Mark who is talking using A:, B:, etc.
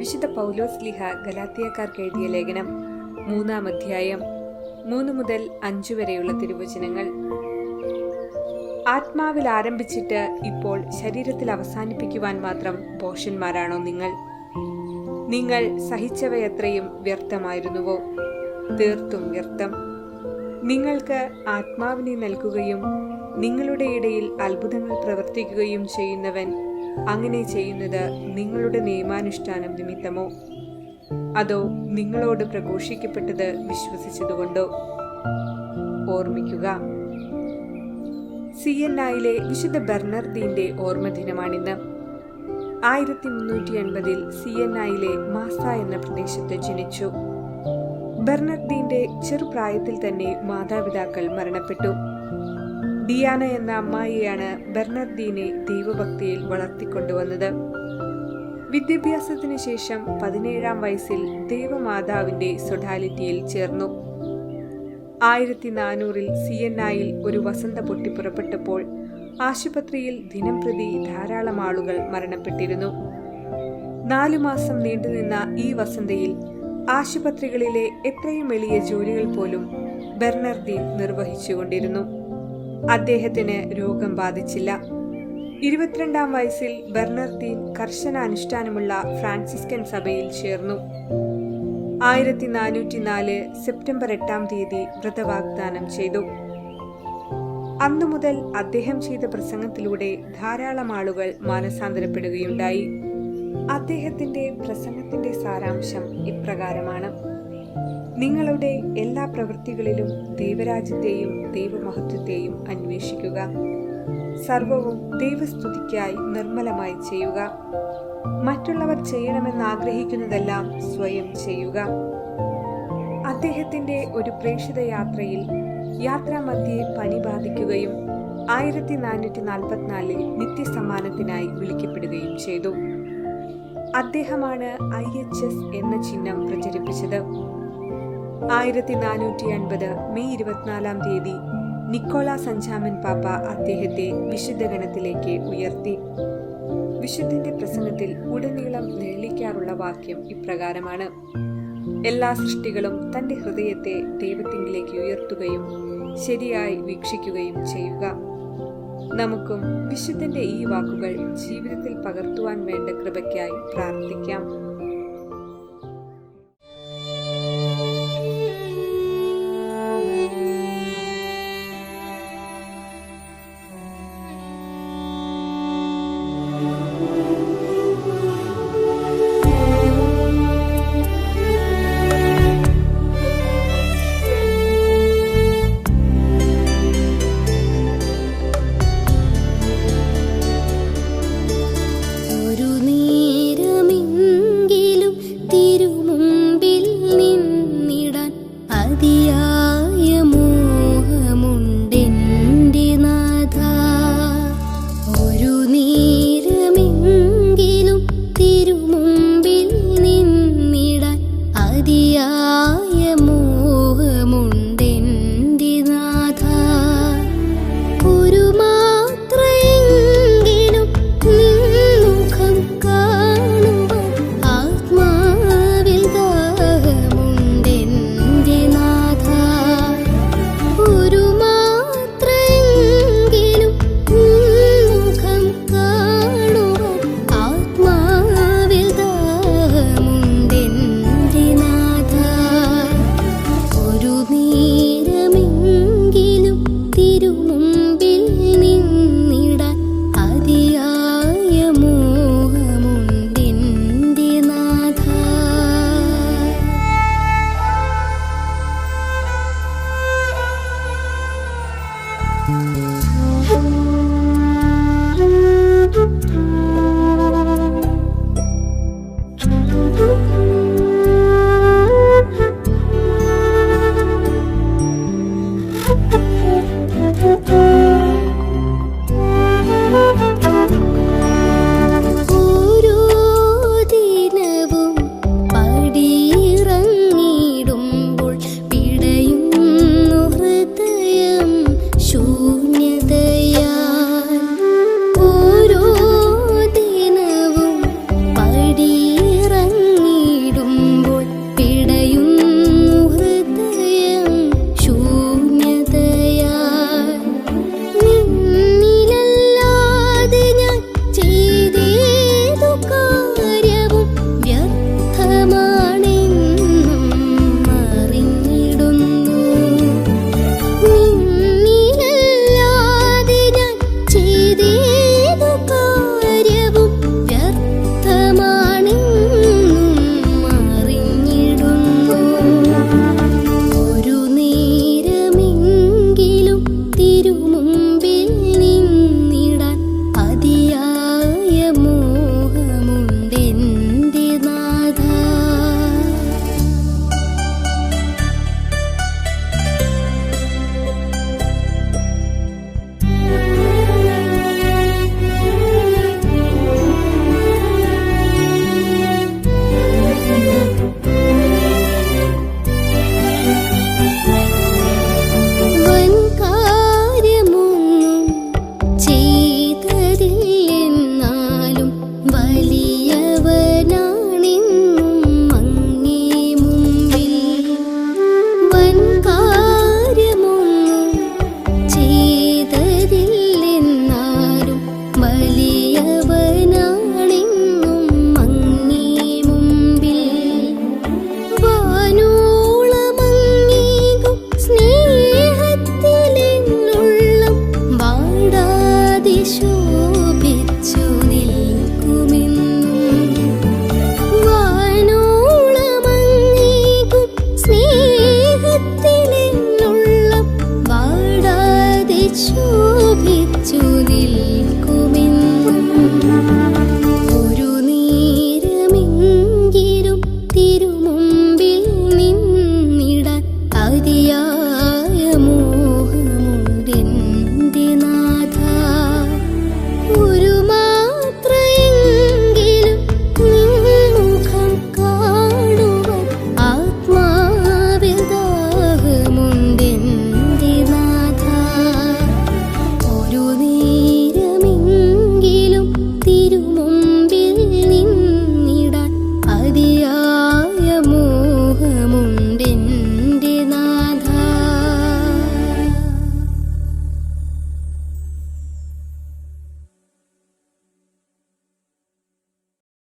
A: വിശുദ്ധ പൗലോസ് ലിഹ ഗലാത്തിയക്കാർക്ക് എഴുതിയ ലേഖനം മൂന്നാം അധ്യായം മൂന്ന് മുതൽ അഞ്ചു വരെയുള്ള തിരുവചനങ്ങൾ. ആത്മാവിൽ ആരംഭിച്ചിട്ട് ഇപ്പോൾ ശരീരത്തിൽ അവസാനിപ്പിക്കുവാൻ മാത്രം പോഷന്മാരാണോ നിങ്ങൾ? നിങ്ങൾ സഹിച്ചവയത്രയും വ്യർത്ഥമായിരുന്നുവോ? തീർത്തും വ്യർത്ഥം. നിങ്ങൾക്ക് ആത്മാവിനെ നൽകുകയും നിങ്ങളുടെ ഇടയിൽ അത്ഭുതങ്ങൾ പ്രവർത്തിക്കുകയും ചെയ്യുന്നവൻ അങ്ങനെ ചെയ്യുന്നത് നിങ്ങളുടെ നിയമാനുഷ്ഠാനം നിമിത്തമോ? അതോ നിങ്ങളോട് പ്രഘോഷിക്കപ്പെട്ടത് വിശ്വസിച്ചതുകൊണ്ടോ? ഓർമ്മിക്കുക. സി എൻ ഐയിലെ വിശുദ്ധ ബെർണർദീന്റെ ഓർമ്മദിനമാണിന്ന്. ആയിരത്തി മുന്നൂറ്റി എൺപതിൽ സി എൻ ഐയിലെ മാസ എന്ന പ്രദേശത്ത് ജനിച്ചു. ബെർണർദീന്റെ ചെറുപ്രായത്തിൽ തന്നെ മാതാപിതാക്കൾ മരണപ്പെട്ടു. ഡിയാന എന്ന അമ്മായിയാണ് ബെർണർദീനെ ദൈവഭക്തിയിൽ വളർത്തിക്കൊണ്ടുവന്നത്. വിദ്യാഭ്യാസത്തിനു ശേഷം പതിനേഴാം വയസ്സിൽ ദേവമാതാവിന്റെ സൊഡാലിറ്റിയിൽ ചേർന്നു. ആയിരത്തി നാനൂറിൽ സി എൻ ഐയിൽ ഒരു വസന്ത പൊട്ടിപ്പുറപ്പെട്ടപ്പോൾ ആശുപത്രിയിൽ ദിനംപ്രതി ധാരാളം ആളുകൾ മരണപ്പെട്ടിരുന്നു. നാലു മാസം നീണ്ടുനിന്ന ഈ വസന്തയിൽ ആശുപത്രികളിലെ എത്രയും എളിയ ജോലികൾ പോലും ബെർണർദീൻ നിർവഹിച്ചുകൊണ്ടിരുന്നു. അദ്ദേഹത്തിന് രോഗം ബാധിച്ചില്ല. ഇരുപത്തിരണ്ടാം വയസ്സിൽ ബെർണർത്തീൻ കർശന അനുഷ്ഠാനമുള്ള ഫ്രാൻസിസ്കൻ സഭയിൽ ചേർന്നു. ആയിരത്തി നാനൂറ്റി നാല് സെപ്റ്റംബർ എട്ടാം തീയതി വ്രതവാഗ്ദാനം ചെയ്തു. അന്നു മുതൽ അദ്ദേഹം ചെയ്ത പ്രസംഗത്തിലൂടെ ധാരാളം ആളുകൾ മാനസാന്തരപ്പെടുകയുണ്ടായി. അദ്ദേഹത്തിന്റെ പ്രസംഗത്തിന്റെ സാരാംശം ഇപ്രകാരമാണ്. നിങ്ങളുടെ എല്ലാ പ്രവൃത്തികളിലും ദൈവരാജ്യത്തെയും ദൈവമഹത്വത്തെയും അന്വേഷിക്കുക. സർവവും ദൈവസ്തുതിക്കായി നിർമ്മലമായി ചെയ്യുക. മറ്റുള്ളവർ ചെയ്യണമെന്ന് ആഗ്രഹിക്കുന്നതെല്ലാം സ്വയം ചെയ്യുക. അദ്ദേഹത്തിന്റെ ഒരു പ്രേക്ഷിത യാത്രയിൽ യാത്രാമധ്യേ പനി ബാധിക്കുകയും ആയിരത്തി നാനൂറ്റി നാൽപ്പത്തിനാലിൽ നിത്യസമ്മാനത്തിനായി വിളിക്കപ്പെടുകയും ചെയ്തു. അദ്ദേഹമാണ് ഐ എച്ച് എസ് എന്ന ചിഹ്നം പ്രചരിപ്പിച്ചത്. ആയിരത്തി നാനൂറ്റി അൻപത് മെയ് ഇരുപത്തിനാലാം തീയതി നിക്കോള സഞ്ചാമൻ പാപ്പ അദ്ദേഹത്തെ വിശുദ്ധ ഗണത്തിലേക്ക് ഉയർത്തി. വിശുദ്ധന്റെ പ്രസംഗത്തിൽ ഉടനീളം നിഴലിക്കാറുള്ള വാക്യം ഇപ്രകാരമാണ്. എല്ലാ സൃഷ്ടികളും തന്റെ ഹൃദയത്തെ ദൈവത്തിങ്കിലേക്ക് ഉയർത്തുകയും ശരിയായി വീക്ഷിക്കുകയും ചെയ്യുക. നമുക്കും വിശുദ്ധന്റെ ഈ വാക്കുകൾ ജീവിതത്തിൽ പകർത്തുവാൻ വേണ്ട കൃപയ്ക്കായി പ്രാർത്ഥിക്കാം.
B: Música